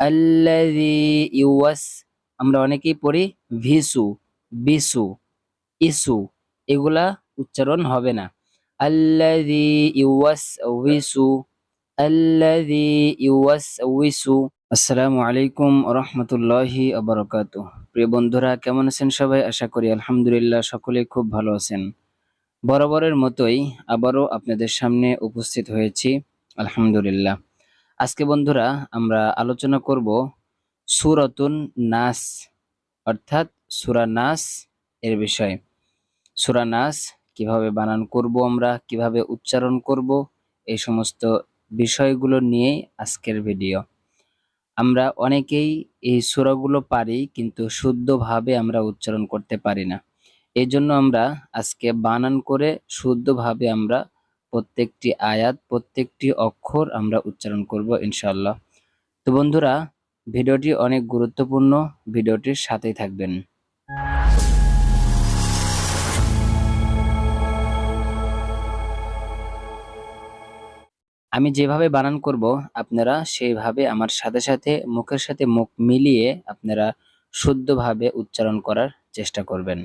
আল্লাযী ইউয়াস আমরা অনেকেই পড়ি ভিসু, বিসু, ইসু, এগুলা উচ্চারণ হবে না। আল্লাযী ইউয়াস উইসু আল্লাযী ইউয়াস উইসু আসসালামু আলাইকুম রহমতুল্লাহি আবরকাত প্রিয় বন্ধুরা, কেমন আছেন সবাই? আশা করি আলহামদুলিল্লাহ সকলে খুব ভালো আছেন। বরাবরের মতোই আবারও আপনাদের সামনে উপস্থিত হয়েছি। আলহামদুলিল্লাহ। আজকে বন্ধুরা আমরা আলোচনা করব সুরতুন নাস, অর্থাৎ সুরা নাস এর বিষয়ে। সুরা নাস কীভাবে বানান করব আমরা, কীভাবে উচ্চারণ করব, এই সমস্ত বিষয়গুলো নিয়েই আজকের ভিডিও। আমরা অনেকেই এই সুরাগুলো পারি কিন্তু শুদ্ধভাবে আমরা উচ্চারণ করতে পারি না। এই জন্য আমরা আজকে বানান করে শুদ্ধভাবে আমরা প্রত্যেকটি আয়াত, প্রত্যেকটি অক্ষর আমরা উচ্চারণ করব ইনশাল্লাহ তো বন্ধুরা, ভিডিওটি অনেক গুরুত্বপূর্ণ। ভিডিওটির সাথেই থাকবেন। আমি যেভাবে বানান করব, আপনারা সেইভাবে আমার সাথে সাথে, মুখের সাথে মুখ মিলিয়ে আপনারা শুদ্ধভাবে উচ্চারণ করার চেষ্টা করবেন।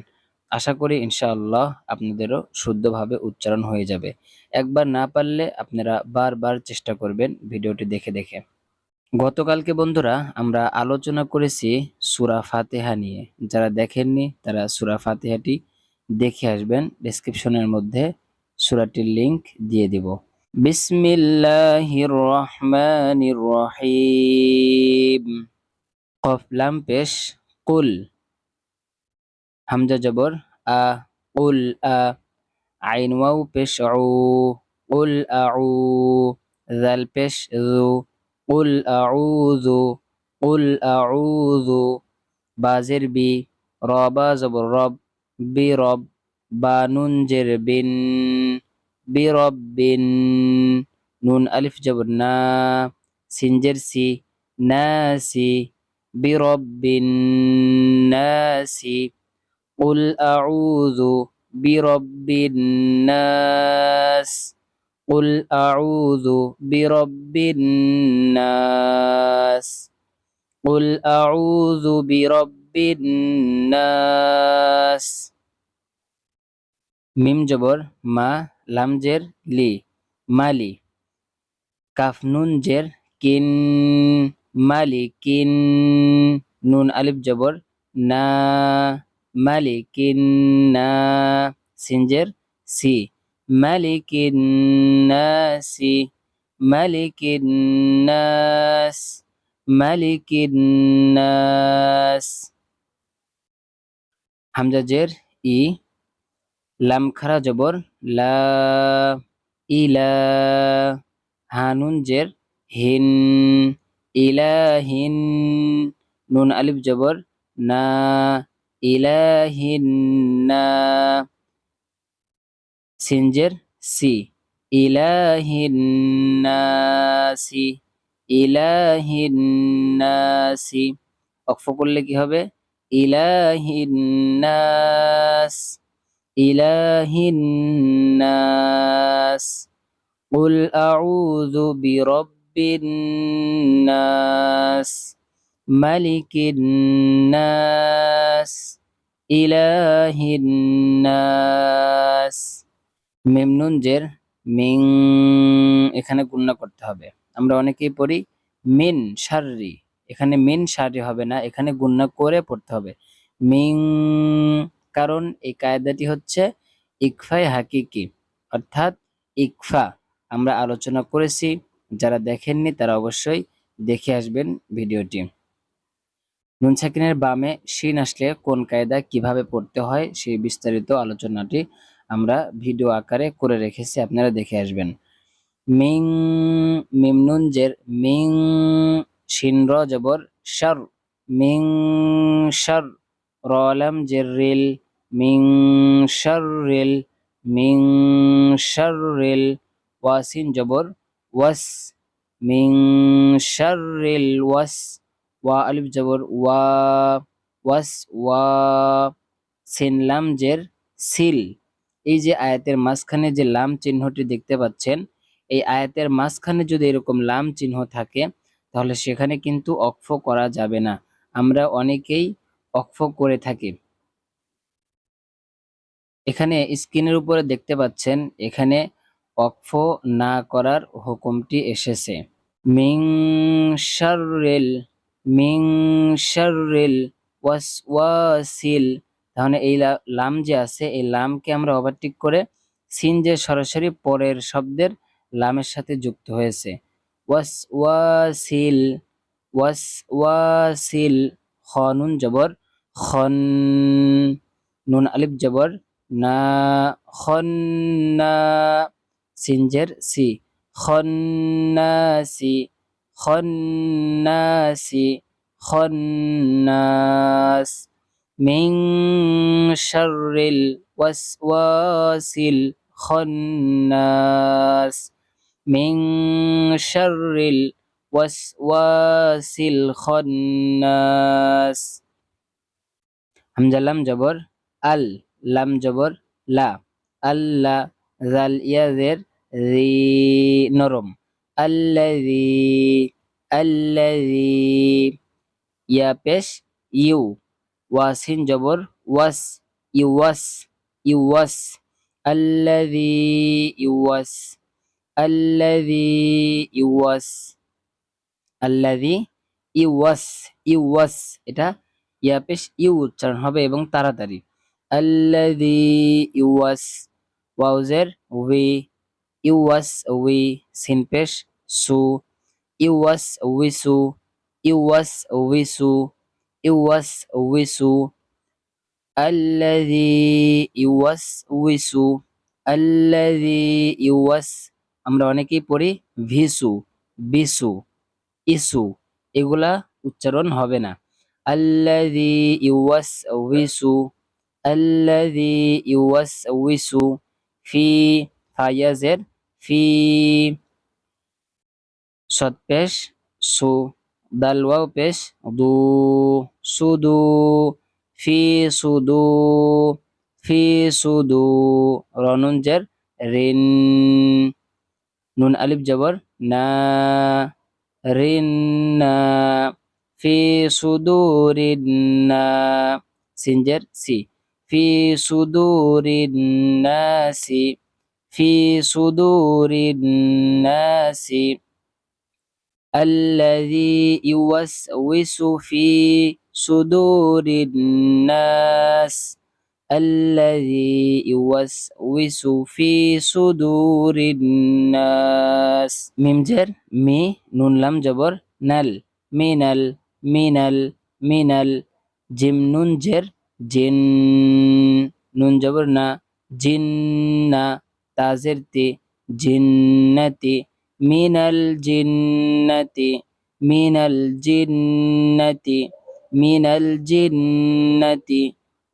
আশা করি ইনশাআল্লাহ আপনাদেরও শুদ্ধভাবে উচ্চারণ হয়ে যাবে। একবার না পারলে আপনারা বারবার চেষ্টা করবেন ভিডিওটি দেখে দেখে। গতকালকে বন্ধুরা আমরা আলোচনা করেছি সুরা ফাতেহা নিয়ে। যারা দেখেননি তারা সুরা ফাতেহাটি দেখে আসবেন। ডেসক্রিপশনের মধ্যে সুরাটির লিংক দিয়ে দিব। বিসমিল্লাহির রহমানির রহিম। কফ লাম পেশ। কুল হামজা জবর আ উল আ আইন ওয়াও পেশ উ উল আউ জাল পেশ জু উল আউযু উল আউযু বাজের বি রবা জবর রব বি রব বা নুন জের বিন বি রব বিন নুন আলিফ জবর قل أعوذ برب الناس قل أعوذ برب الناس قل أعوذ برب الناس মিম জবর মা লামজের লি মালি কাফ নুন জের কিন মালিকিন নুন আলিফ জবর না মালিকিন না সিনজের সি মালিকিন নাসি মালিকিন নাস মালিকিন নাস হামজা জের ই লাম খারা জবর লা ইলা হানুন জের হিন ইলাহিন নুন আলিফ জবর না ইলাহিন না সিনজের সি ইলাহিন নাসি ইলাহিন নাসি অক্ফ করলে কি হবে ইলাহিন নাস ইলাহিন নাস قل أعوذ برب الناس ملك الناس إله الناس মিম নুন জের মিং এখানে গুণনা করতে হবে আমরা অনেকেই পড়ি মিন শাররি এখানে মিন শাররি হবে না এখানে গুণনা করে পড়তে হবে মিং কারণ এই কায়দাটি হচ্ছে ইকফাই হাকিকি অর্থাৎ ইকফা আমরা আলোচনা করেছি যারা দেখেননি তারা অবশ্যই দেখে আসবেন ভিডিওটি নুন সাকিনের বামে শিন আসলে কোন কায়দা কীভাবে পড়তে হয় সেই বিস্তারিত আলোচনাটি আমরা ভিডিও আকারে করে রেখেছি, আপনারা দেখে আসবেন। মিং মিম নুন জের, মিং, শিন র জবর, শার, মিং, শার রলাম জের রিল, মিং, শার রিল, মিং, শার রিল, ওয়াসিন জবর, ওয়াস, মিং শাররিল ওয়াস ওয়া আলিফ জবর, ওয়া, ওয়াস, ওয়া, সিন লাম জের, সিল। এই যে আয়াতের মাঝখানে যে লাম চিহ্নটি দেখতে পাচ্ছেন, এই আয়াতের মাঝখানে যদি এরকম লাম চিহ্ন থাকে, তাহলে সেখানে কিন্তু অক্ফ করা যাবে না। আমরা অনেকেই অক্ফ করে থাকি। এখানে স্ক্রিনের উপরে দেখতে পাচ্ছেন, এখানে অক্ফ না করার হুকুমটি এসেছে। মিং শাররিল মিং শাররিল ওয়াসওয়াসিল তাহলে এই লাম যে আছে, এই লামকে আমরা ওভারটেক করে সিন যে সরাসরি পরের শব্দের লামের সাথে যুক্ত হয়েছে। ওয়াসওয়াসিল ওয়াসওয়াসিল খ, নুন, জবর, খন, নুন, আলিফ, জবর, না খন্না সিনজের সি খন্নাসি খন্নাসি খন্নাস মিন শাররিল ওয়াসওয়াসিল খন্নাস মিন শাররিল ওয়াসওয়াসিল খন্নাস হামজা লাম জবর আল লাম জবর লা আল্লা জাল ইয়াজের রি নরম আল্লাযী আল্লাযী ইয়া পেশ ইউ ওয়াসিন জবর ওয়াস ইউয়াস ইউয়াস আল্লাযী ইউয়াস আল্লাযী ইউয়াস আল্লাযী ইউয়াস ইউয়াস এটা ইয়া পেশ ইউ উচ্চারণ হবে এবং তাড়াতাড়ি। আল্লাযী ইউয়াস ওয়াউজের উই ইউয়াস উই সিন পেশ সু ইউয়াস উইসু ইউয়াস উইসু ইউয়াস উইসু আল্লাযী ইউয়াস উইসু আল্লাযী ইউয়াস আমরা অনেকেই পড়ি ভিসু বিসু ইসু এগুলা উচ্চারণ হবে না। আল্লাযী ইউওয়াসউইসু আল্লাযী ইউওয়াসউইসু ফি ফায়াজের ফি সৎ পেশ, সু দাল ওয়াও পেশ, দু সুদু, ফি সুদু ফি সুদু রনুনজের রিন নুন আলিফ জবর, না রিন্না ফি সুদুরিন্না সিনজের সি, ফি সুদুরিন্নাসি ফি সুদুরিন্নাসি الذي يوسوس في صدور الناس الذي يوسوس في صدور الناس মিম জের মি নুন লাম জবর নাল মিনাল মিনাল মিনাল জিম নুন জের জিন নুন জবর না জিন্না তাজের তি জিন্নাতি, মিনাল জিন্নাতি মিনাল জিন্নাতি মিনাল জিন্নাতি,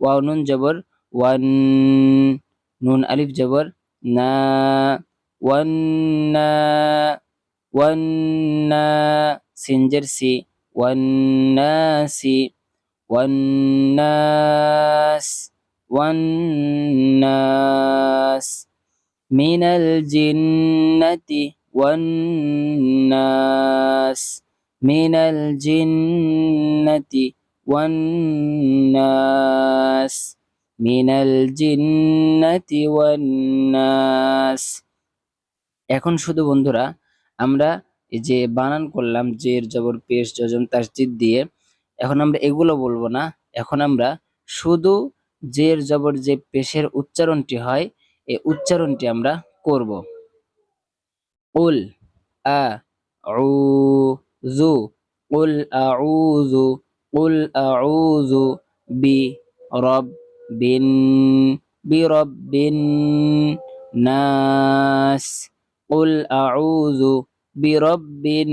ওয়াও নুন জবর, ওয়ান নুন আলিফ জবর, না ওয়ান্না ওয়ান্না সিনজের সি ওয়ান্নাসি ওয়ান্নাস ওয়ান্নাস মিনাল জিন্নাতি والناس من الجنة والناس من الجنة والناس এখন শুধু বন্ধুরা আমরা এই যে বানান করলাম জের জবর পেশ যজম তাসজিদ দিয়ে এখন আমরা এগুলো বলবো না এখন আমরা শুধু জের জবর যে পেশের উচ্চারণটি হয় এই উচ্চারণটি আমরা করব। উল, আ উল আউযু উল আউযু বি রব বিন বি রব বিন নাস, উল আউযু বিরব্বিন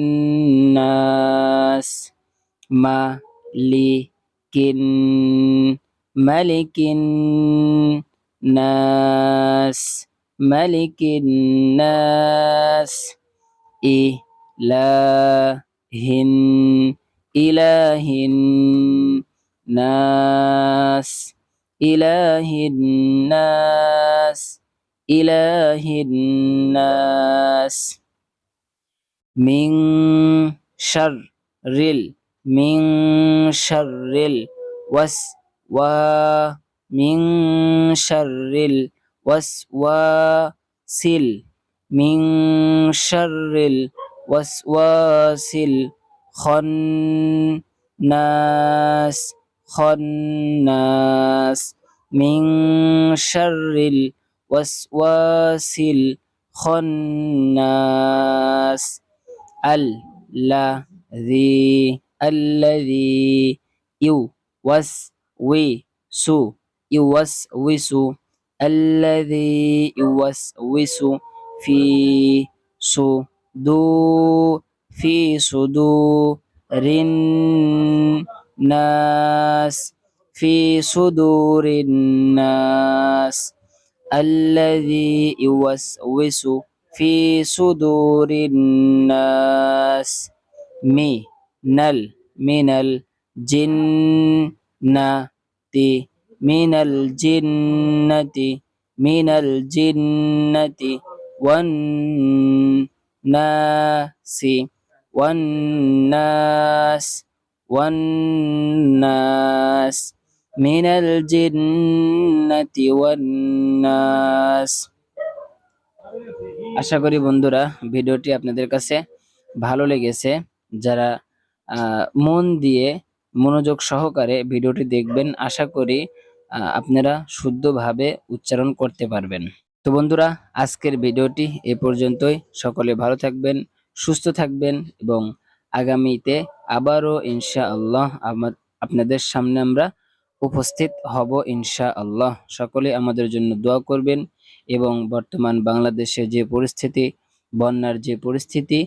নাস, মা, লি, কিন, মালিকিন নাস মালিকিন নাস ইলাহিন ইলাহিন নাস ইলাহিন নাস ইলাহিন নাস মিং শাররিল মিং শাররিল ওয়াস ওয়া من شر الوسواس من شر الوسواس الخناس خناس. من شر الوسواس الخناس الذي الذي يوسوس. يوسوس الذي يوسوس في صدور في صدور الناس في صدور الناس الذي يوسوس في صدور الناس من من الجنة মিনাল জিন্নতি মিনাল জিন্নতি ওয়ান নাসি, ওয়ান নাস ওয়ান নাস জিন্নতি ওয়ান আশা করি বন্ধুরা ভিডিওটি আপনাদের কাছে ভালো লেগেছে। যারা মন দিয়ে মনোযোগ সহকারে ভিডিওটি দেখবেন, আশা করি আপনারা শুদ্ধভাবে উচ্চারণ করতে পারবেন। তো বন্ধুরা, আজকের ভিডিওটি এ পর্যন্তই। সকলে ভালো থাকবেন, সুস্থ থাকবেন এবং আগামীতে আবারও ইনশা আল্লাহ আপনাদের সামনে আমরা উপস্থিত হব ইনশা আল্লাহ সকলে আমাদের জন্য দোয়া করবেন এবং বর্তমান বাংলাদেশে যে পরিস্থিতি, বন্যার যে পরিস্থিতি,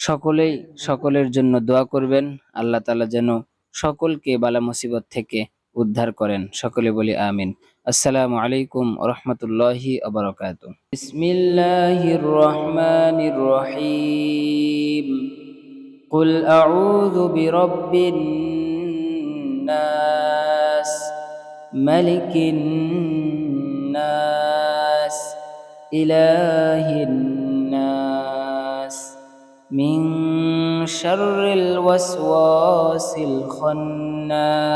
সকলেই সকলের জন্য দোয়া করবেন। আল্লাহ তালা যেন সকলকে বালা মুসিবত থেকে উদ্ধার করেন সকলে বলি আমিন আসসালামু আলাইকুম রহমতুল্লাহি আবরকাত বিসমিল্লাহির রহমানির রহিম قل أعوذ برب الناس ملك الناس إله الناس من شر الوسواس الخناس